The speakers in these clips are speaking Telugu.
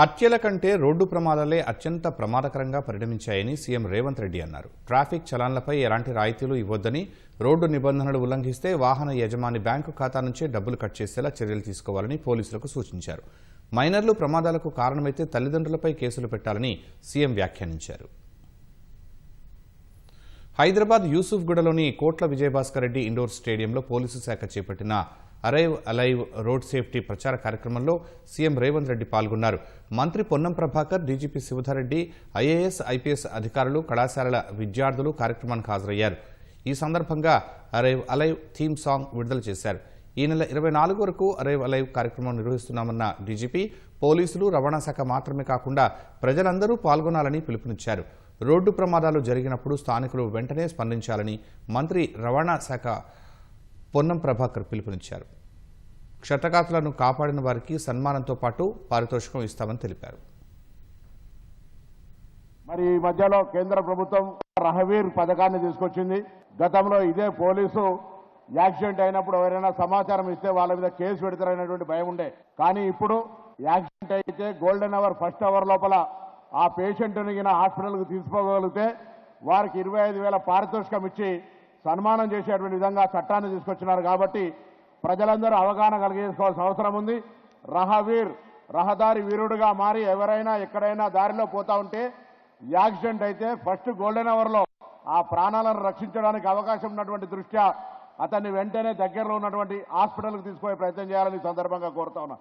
హత్యల కంటే రోడ్డు ప్రమాదాలే అత్యంత ప్రమాదకరంగా పరిణమించాయని సీఎం రేవంత్ రెడ్డి అన్నారు. ట్రాఫిక్ చలాన్లపై ఎలాంటి రాయితీలు ఇవ్వొద్దని రోడ్డు నిబంధనలు ఉల్లంఘిస్తే వాహన యజమాని బ్యాంకు ఖాతా నుంచే డబ్బులు కట్ చేసేలా చర్యలు తీసుకోవాలని పోలీసులకు సూచించారు. మైనర్లు ప్రమాదాలకు కారణమైతే తల్లిదండ్రులపై కేసులు పెట్టాలని సీఎం వ్యాఖ్యానించారు. హైదరాబాద్ యూసుఫ్గూడలోని కోట్ల విజయభాస్కర్ రెడ్డి ఇండోర్ స్టేడియంలో పోలీసు శాఖ చేపట్టిన అరైవ్ అలైవ్ రోడ్ సేఫ్టీ ప్రచార కార్యక్రమంలో సీఎం రేవంత్ రెడ్డి పాల్గొన్నారు. మంత్రి Ponnam Prabhakar DGP Shivadhar Reddy IAS IPS అధికారులు కళాశాలల విద్యార్థులు కార్యక్రమానికి హాజరయ్యారు. ఈ సందర్భంగా అరైవ్ అలైవ్ థీమ్ సాంగ్ విడుదల చేశారు. ఈ నెల ఇరవై నాలుగు వరకు అరైవ్ అలైవ్ కార్యక్రమం నిర్వహిస్తున్నామన్న డీజీపీ పోలీసులు రవాణా శాఖ మాత్రమే కాకుండా ప్రజలందరూ పాల్గొనాలని పిలుపునిచ్చారు. రోడ్డు ప్రమాదాలు జరిగినప్పుడు స్థానికులు వెంటనే స్పందించాలని మంత్రి రవాణా శాఖ పొన్నం ప్రభాకర్ పిలుపునిచ్చారు. క్షతగాతులను కాపాడిన వారికి సన్మానంతో పాటు పారితోషికం ఇస్తామని తెలిపారు. మరి ఈ మధ్యలో కేంద్ర ప్రభుత్వం రహవీర్ పథకాన్ని తీసుకొచ్చింది. గతంలో ఇదే పోలీసు యాక్సిడెంట్ అయినప్పుడు ఎవరైనా సమాచారం ఇస్తే వాళ్ళ మీద కేసు పెడతారనేటువంటి భయం ఉండే. కానీ ఇప్పుడు యాక్సిడెంట్ అయితే గోల్డెన్ అవర్ ఫస్ట్ అవర్ లోపల ఆ పేషెంట్ని హాస్పిటల్కి తీసుకోగలిగితే వారికి ఇరవై ఐదు వేల పారితోషికం ఇచ్చి సన్మానం చేసేటువంటి విధంగా చట్టాన్ని తీసుకొచ్చినారు కాబట్టి ప్రజలందరూ అవగాహన కలిగేసుకోవాల్సిన అవసరం ఉంది. రహవీర్ రహదారి వీరుడుగా మారి ఎవరైనా ఎక్కడైనా దారిలో పోతా ఉంటే యాక్సిడెంట్ అయితే ఫస్ట్ గోల్డెన్ అవర్లో ఆ ప్రాణాలను రక్షించడానికి అవకాశం ఉన్నటువంటి దృష్ట్యా అతన్ని వెంటనే దగ్గరలో ఉన్నటువంటి హాస్పిటల్కి తీసుకునే ప్రయత్నం చేయాలని సందర్భంగా కోరుతా ఉన్నా.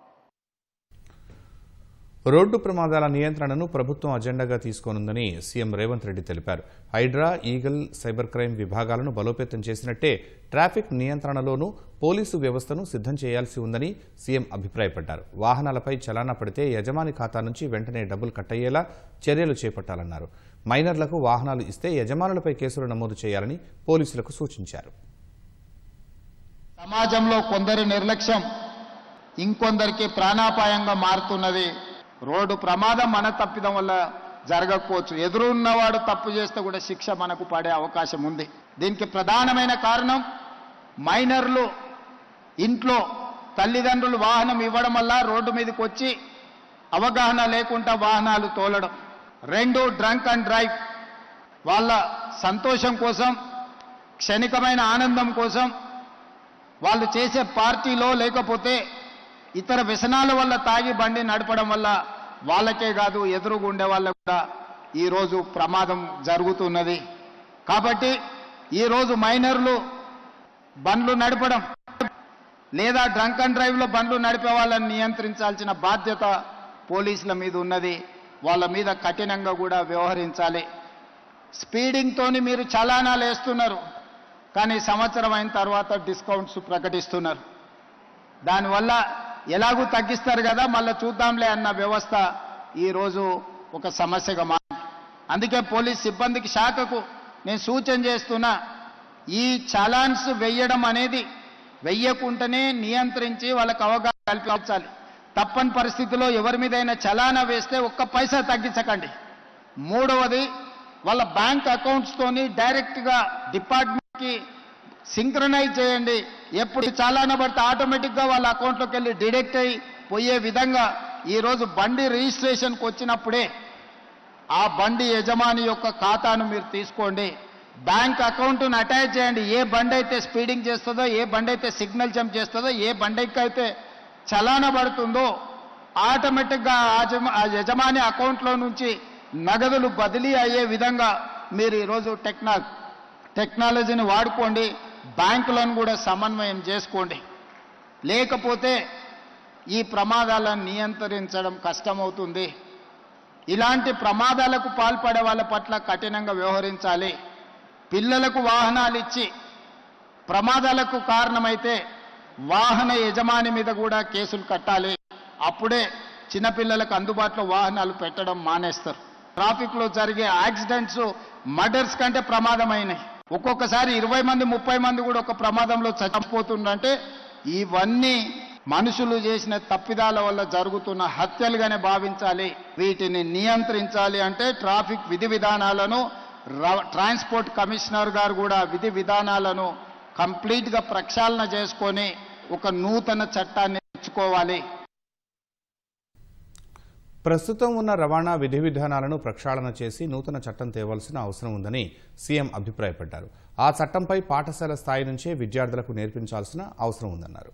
రోడ్డు ప్రమాదాల నియంత్రణను ప్రభుత్వం అజెండాగా తీసుకోనుందని సీఎం రేవంత్ రెడ్డి తెలిపారు. హైడ్రా ఈగల్ సైబర్ క్రైమ్ విభాగాలను బలోపేతం చేసినట్టే ట్రాఫిక్ నియంత్రణలోనూ పోలీసు వ్యవస్థను సిద్ధం చేయాల్సి ఉందని సీఎం అభిప్రాయపడ్డారు. వాహనాలపై చలానా పడితే యజమాని ఖాతా నుంచి వెంటనే డబ్బులు కట్టయ్యేలా చర్యలు చేపట్టాలన్నారు. మైనర్లకు వాహనాలు ఇస్తే యజమానులపై కేసులు నమోదు చేయాలని పోలీసులకు సూచించారు. సమాజంలో కొందరి నిర్లక్ష్యం ఇంకొందరికి ప్రాణాపాయంగా మారుతున్నది. రోడ్డు ప్రమాదం మన తప్పిదం వల్ల జరగకపోవచ్చు. ఎదురు ఉన్నవాడు తప్పు చేస్తే కూడా శిక్ష మనకు పడే అవకాశం ఉంది. దీనికి ప్రధానమైన కారణం మైనర్లు ఇంట్లో తల్లిదండ్రులు వాహనం ఇవ్వడం వల్ల రోడ్డు మీదకి వచ్చి అవగాహన లేకుండా వాహనాలు తోలడం. రెండు డ్రంక్ అండ్ డ్రైవ్. వాళ్ళ సంతోషం కోసం క్షణికమైన ఆనందం కోసం వాళ్ళు చేసే పార్టీలో లేకపోతే ఇతర వ్యసనాల వల్ల తాగి బండి నడపడం వల్ల వాళ్ళకే కాదు ఎదురుగా ఉండే వాళ్ళకు కూడా ఈరోజు ప్రమాదం జరుగుతున్నది. కాబట్టి ఈరోజు మైనర్లు బండ్లు నడపడం లేదా డ్రంక్ అండ్ డ్రైవ్లో బండ్లు నడిపే వాళ్ళని నియంత్రించాల్సిన బాధ్యత పోలీసుల మీద ఉన్నది. వాళ్ళ మీద కఠినంగా కూడా వ్యవహరించాలి. స్పీడింగ్తోని మీరు చలానాలు వేస్తున్నారు కానీ సంవత్సరం అయిన తర్వాత డిస్కౌంట్స్ ప్రకటిస్తున్నారు. దానివల్ల ఎలాగూ తగ్గిస్తారు కదా మళ్ళీ చూద్దాంలే అన్న వ్యవస్థ ఈరోజు ఒక సమస్యగా మారింది అందుకే పోలీస్ సిబ్బందికి శాఖకు నేను సూచన చేస్తున్నా ఈ చలాన్స్ వెయ్యడం అనేది వెయ్యకుండానే నియంత్రించి వాళ్ళకి అవగాహన కల్పించాలి. తప్పని పరిస్థితిలో ఎవరి మీదైనా చలానా వేస్తే ఒక్క పైసా తగ్గించకండి. మూడవది వాళ్ళ బ్యాంక్ అకౌంట్స్తోని డైరెక్ట్గా డిపార్ట్మెంట్కి సింక్రనైజ్ చేయండి. ఎప్పుడు చాలాన పడితే ఆటోమేటిక్గా వాళ్ళ అకౌంట్లోకి వెళ్ళి డిడెక్ట్ అయ్యి పోయే విధంగా ఈరోజు బండి రిజిస్ట్రేషన్కి వచ్చినప్పుడే ఆ బండి యజమాని యొక్క ఖాతాను మీరు తీసుకోండి. బ్యాంక్ అకౌంట్ను అటాచ్ చేయండి. ఏ బండి అయితే స్పీడింగ్ చేస్తుందో ఏ బండి అయితే సిగ్నల్ జంప్ చేస్తుందో ఏ బండికి అయితే చలాన పడుతుందో ఆటోమేటిక్గా ఆ ఆ యజమాని అకౌంట్లో నుంచి నగదులు బదిలీ అయ్యే విధంగా మీరు ఈరోజు టెక్నా టెక్నాలజీని వాడుకోండి. బ్యాంకులను కూడా సమన్వయం చేసుకోండి. లేకపోతే ఈ ప్రమాదాలను నియంత్రించడం కష్టమవుతుంది. ఇలాంటి ప్రమాదాలకు పాల్పడే వాళ్ళ పట్ల కఠినంగా వ్యవహరించాలి. పిల్లలకు వాహనాలు ఇచ్చి ప్రమాదాలకు కారణమైతే వాహన యజమాని మీద కూడా కేసులు కట్టాలి. అప్పుడే చిన్నపిల్లలకు అందుబాటులో వాహనాలు పెట్టడం మానేస్తారు. ట్రాఫిక్లో జరిగే యాక్సిడెంట్స్ మర్డర్స్ కంటే ప్రమాదమైనవి. ఒక్కొక్కసారి ఇరవై మంది ముప్పై మంది కూడా ఒక ప్రమాదంలో చచ్చిపోతుండంటే ఇవన్నీ మనుషులు చేసిన తప్పిదాల వల్ల జరుగుతున్న హత్యలుగానే భావించాలి. వీటిని నియంత్రించాలి అంటే ట్రాఫిక్ విధి విధానాలను ట్రాన్స్పోర్ట్ కమిషనర్ గారు కూడా విధి విధానాలను కంప్లీట్గా ప్రక్షాళన చేసుకొని ఒక నూతన చట్టాన్ని తెచ్చుకోవాలి. ప్రస్తుతం ఉన్న రవాణా విధి విధానాలను ప్రక్షాళన చేసి నూతన చట్టం తేవాల్సిన అవసరం ఉందని సీఎం అభిప్రాయపడ్డారు. ఆ చట్టంపై పాఠశాల స్థాయి నుంచే విద్యార్థులకు నేర్పించాల్సిన అవసరం ఉందన్నారు.